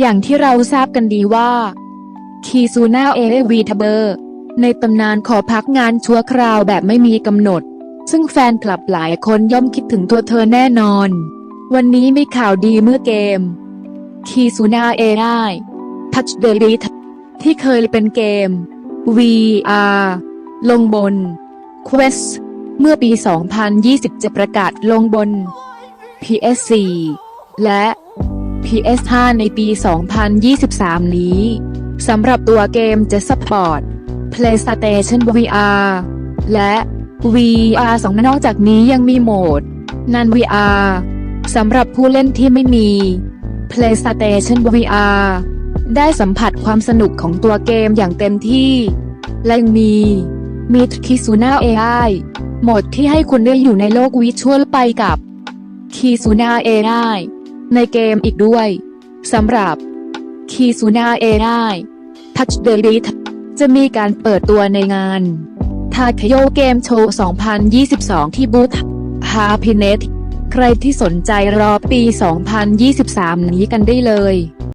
อย่างที่เราทราบกันดีว่า คีซูนาเอวีทเบอร์ ในตำนานขอพักงานชั่วคราวแบบไม่มีกำหนด ซึ่งแฟนคลับหลายคนย่อมคิดถึงตัวเธอแน่นอน วันนี้มีข่าวดีเมื่อเกม คีซูนาเอไ Touch the Beat ที่เคยเป็นเกม VR ลงบน Quest เมื่อปี 2020 จะประกาศลงบน PS4 และ PS5 ในปี 2023 นี้สำหรับตัวเกมจะซัพพอร์ต PlayStation VR และ VR 2นอกจากนี้ยังมีโหมด นัน VR สำหรับผู้เล่นที่ไม่มี PlayStation VR ได้สัมผัสความสนุกของตัวเกมอย่างเต็มที่ และยังมีมีคิซูน่า AI โหมดที่ให้คุณได้อยู่ในโลกวิชวลไปกับคีซูน่า AI ในเกมอีกด้วยสำหรับคีซูน่า AI Touch the Beat จะมีการเปิดตัวในงานทาคโยเกมโชว์ 2022 ที่บูธฮาพิเนตใครที่สนใจรอปี 2023 นี้กันได้เลย